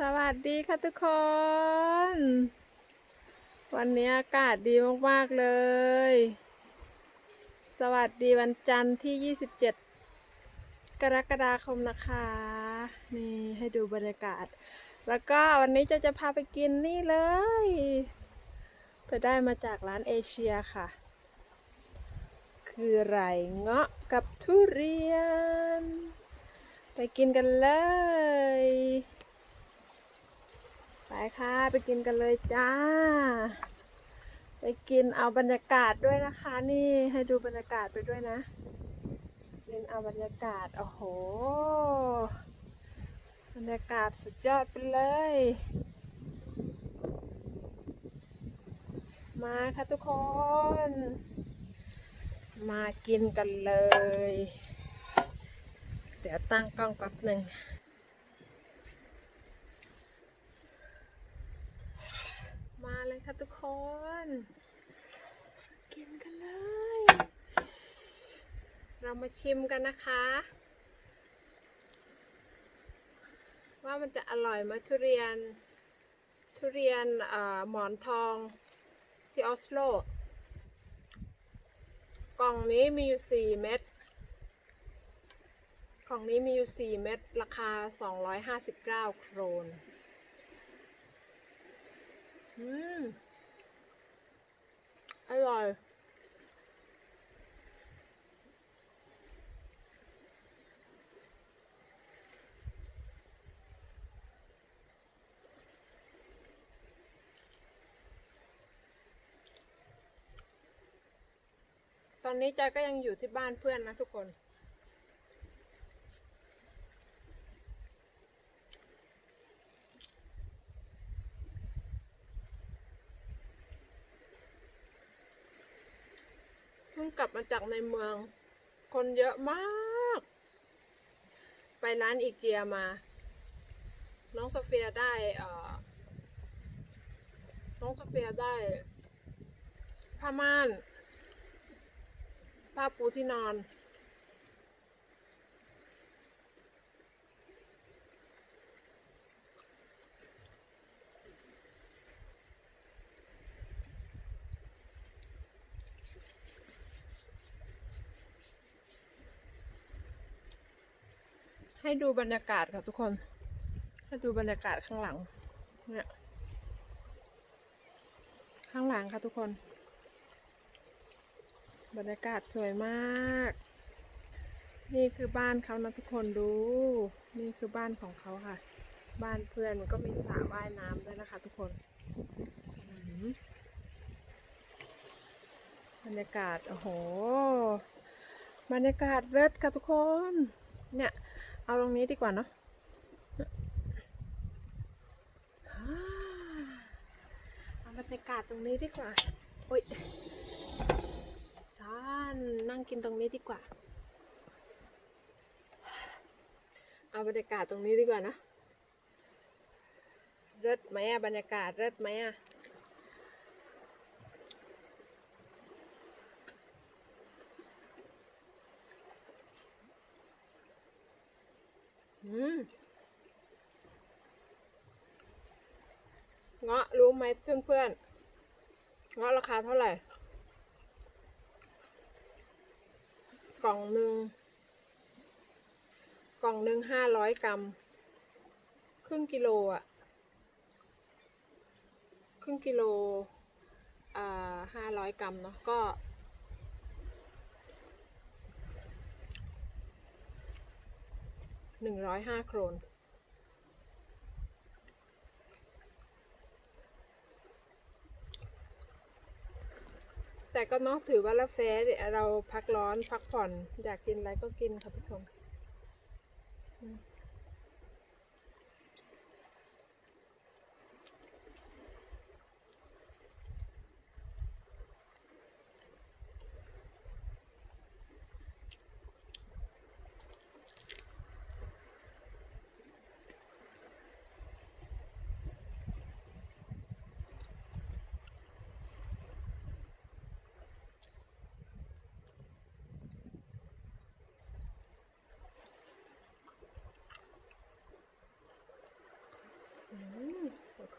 สวัสดีค่ะทุกคน วันนี้อากาศดีมาก ๆ เลย สวัสดีวันจันทร์ที่ 27 กรกฎาคมนะคะ นี่ให้ดูบรรยากาศ แล้วก็วันนี้จะจะพาไปกินนี่เลยไปได้มาจากร้านเอเชียค่ะ คือไรเงาะกับทุเรียน ไปกินกันเลย ไปค่ะ ไปกินกันเลยจ้า ไปกินเอาบรรยากาศด้วยนะคะ นี่ให้ดูบรรยากาศไปด้วยนะ กินเอาบรรยากาศ โอ้โห บรรยากาศสุดยอดไปเลย มาค่ะทุกคน มากินกันเลย เดี๋ยวตั้งกล้องแป๊บหนึ่ง มาเลย ค่ะทุกคน กินกันเลย เรามาชิมกันนะคะ ว่ามันจะอร่อยไหมทุเรียน ทุเรียนหมอนทองที่ออสโล กล่องนี้มีอยู่ 4 เม็ดกล่องนี้มีอยู่ 4 เม็ดราคา 259 โครน อืม อร่อย ตอนนี้ใจก็ยังอยู่ที่บ้านเพื่อนนะทุกคน เพิ่งกลับมาจากในเมือง คนเยอะมาก ไปร้านอีเกียมา น้องโซเฟียได้เออน้องโซเฟียได้ผ้าม่านผ้าปูที่นอน ให้ดูบรรยากาศค่ะทุกคน ให้ดูบรรยากาศข้างหลัง เนี่ย ข้างหลังค่ะทุกคน บรรยากาศสวยมาก นี่คือบ้านเขานะทุกคนดู นี่คือบ้านของเขาค่ะ บ้านเพื่อนก็มีสระว่ายน้ำด้วยนะคะทุกคนอืมบรรยากาศ โอ้โห บรรยากาศเลิศค่ะทุกคน เนี่ย เอาตรงนี้ดีกว่าเนาะเอาบรรยากาศตรงนี้ดีกว่า โอ๊ยซ่านนั่งกินตรงนี้ดีกว่า เอาบรรยากาศตรงนี้ดีกว่านะเลิศไหมอะบรรยากาศเลิศไหมอะ เงาะรู้ไหมเพื่อนๆ เงาะราคาเท่าไหร่ กล่องหนึ่ง กล่องหนึ่งห้าร้อยกรัม ครึ่งกิโลอะ ครึ่งกิโล อ่าห้าร้อยกรัมเนาะ ก็ หนึ่งร้อยห้าโครน แต่ก็นอกถือว่าละแฟสเนี่ยเราพักร้อนพักผ่อน อยากกินอะไรก็กินค่ะทุกคน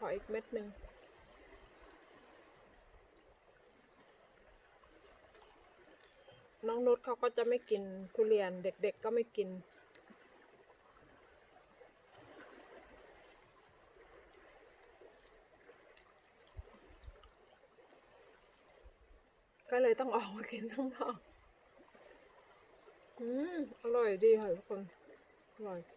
ออีกเม็ดหนึ่งน้องนุชเขาก็จะไม่กินทุเรียนเด็กๆก็ไม่กิน ก็เลยต้องออกมากินข้งนอกอืม อร่อยดีค่ะทุกคน อร่อย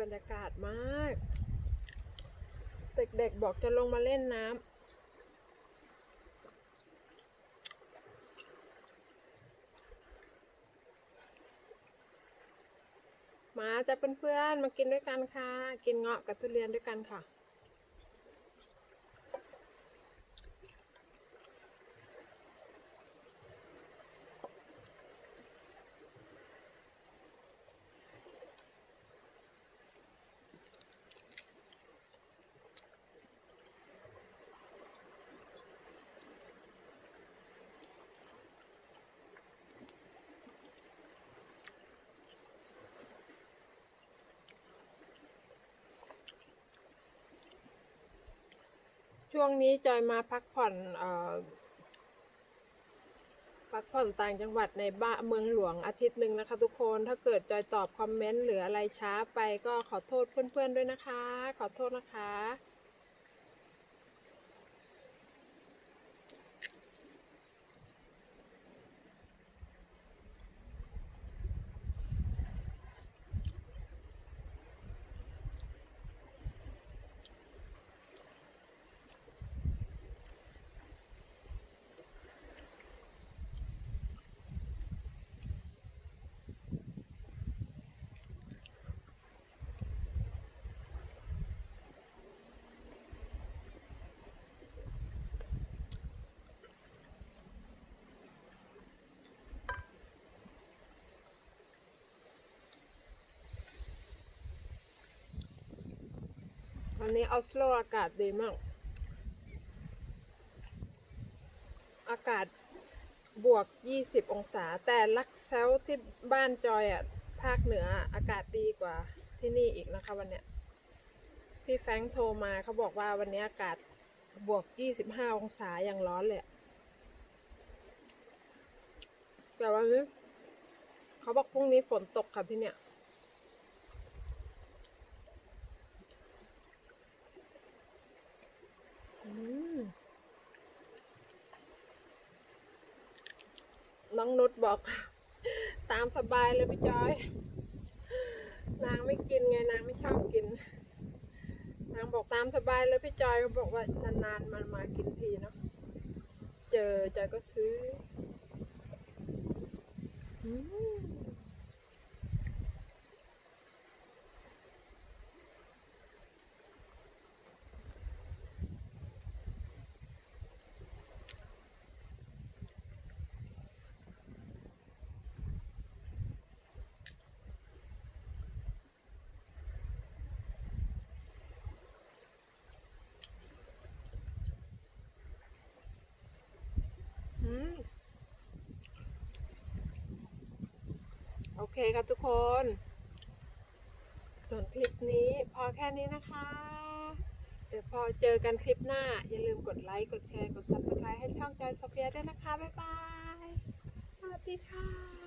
บรรยากาศมาก เด็กๆบอกจะลงมาเล่นน้ำมาจะเพื่อนๆมากินด้วยกันค่ะ กินเงาะกับทุเรียนด้วยกันค่ะ ช่วงนี้จอยมาพักผ่อนเอ่อพักผ่อนต่างจังหวัดในบ้านเมืองหลวงอาทิตย์หนึ่งนะคะ ทุกคน ถ้าเกิดจอยตอบคอมเมนต์หรืออะไรช้าไปก็ขอโทษเพื่อนๆด้วยนะคะ ขอโทษนะคะ วันนี้ออสโลอากาศดีมาก อากาศบวก 20 องศา แต่ลักเซลที่บ้านจอยอะภาคเหนืออากาศดีกว่าที่นี่อีกนะคะวันเนี้ย พี่แฟงโทรมาเขาบอกว่าวันนี้อากาศบวก 25 องศาอย่างร้อนเลย แต่วันนี้เขาบอกพรุ่งนี้ฝนตกค่ะที่เนี่ย น้องนุชบอก ตามสบายเลยพี่จอย นางไม่กินไงนางไม่ชอบกิน นางบอกตามสบายเลยพี่จอยเขาบอกว่านานๆมันมากินทีเนาะเจอจอยก็ซื้อ อืม อืม โอเคครับทุกคน ส่วนคลิปนี้พอแค่นี้นะคะ เดี๋ยวพอเจอกันคลิปหน้า อย่าลืมกดไลค์ กดแชร์ กด Subscribe ให้ช่องจอยสเปียด้วยนะคะ บ๊ายบาย สวัสดีค่ะ